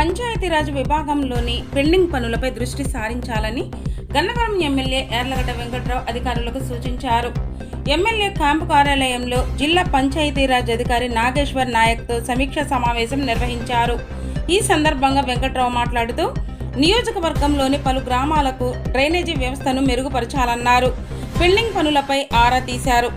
Panchayati Raj విభాగంలోని pending పనులపై దృష్టి సారించాలని గన్నవరం ఎమ్మెల్యే యార్లగడ్డ వెంకట్రావు అధికారులకు సూచించారు. ఎమ్మెల్యే క్యాంపు కార్యాలయంలో జిల్లా పంచాయతీరాజ్ అధికారి నాగేశ్వర్ నాయక్తో సమీక్ష సమావేశం నిర్వహించారు. ఈ సందర్భంగా వెంకట్రావు మాట్లాడుతూ నియోజకవర్గంలోని పలు గ్రామాలకు డ్రైనేజీ వ్యవస్థను మెరుగుపరచాలన్నారు. పెండింగ్ పనులపై ఆరా తీశారు.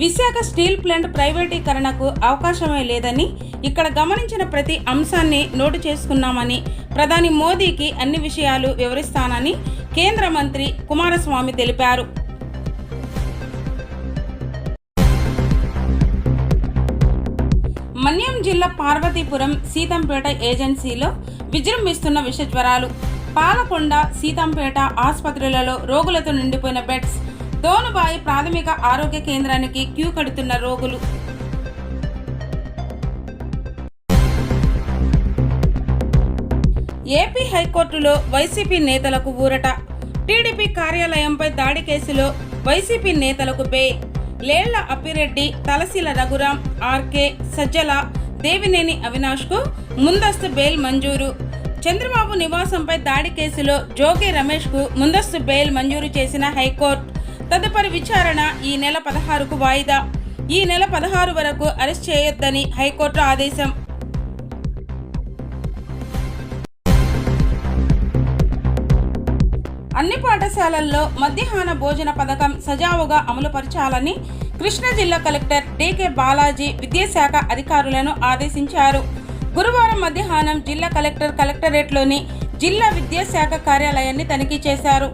విశాఖ స్టీల్ ప్లాంట్ ప్రైవేటీకరణకు అవకాశమే లేదని ఇక్కడ గమనించిన ప్రతి అంశాన్ని నోటు చేసుకున్నామని ప్రధాని మోదీకి అన్ని విషయాలు వివరిస్తానని కేంద్ర మంత్రి కుమారస్వామి తెలిపారు. మన్యం జిల్లా పార్వతీపురం సీతంపేట ఏజెన్సీలో విజృంభిస్తున్న విషజ్వరాలు. పాలకొండ సీతంపేట ఆసుపత్రులలో రోగులతో నిండిపోయిన బెడ్స్ దోనుబాయి ప్రాథమిక ఆరోగ్య కేంద్రానికి క్యూ కడుతున్న రోగులు. ఏపీ హైకోర్టులో వైసీపీ నేతలకు ఊరట. టీడీపీ కార్యాలయంపై దాడి కేసులో వైసీపీ నేతలకు బే. లేళ్ళ అప్పిరెడ్డి తలశీల రఘురాం ఆర్కే సజ్జల దేవినేని అవినాష్కు ముందస్తు బెయిల్ మంజూరు. చంద్రబాబు నివాసంపై దాడి కేసులో జోగి రమేష్కు ముందస్తు బెయిల్ మంజూరు చేసిన హైకోర్టు. తదుపరి విచారణ ఈ నెల పదహారుకు వాయిదా. ఈ నెల పదహారు వరకు అరెస్ట్ చేయొద్దని హైకోర్టు ఆదేశం. అన్ని పాఠశాలల్లో మధ్యాహ్న భోజన పథకం సజావుగా అమలుపరచాలని కృష్ణా జిల్లా కలెక్టర్ డికే బాలాజీ విద్యాశాఖ అధికారులను ఆదేశించారు. గురువారం మధ్యాహ్నం జిల్లా కలెక్టర్ కలెక్టరేట్లోని జిల్లా విద్యాశాఖ కార్యాలయాన్ని తనిఖీ చేశారు.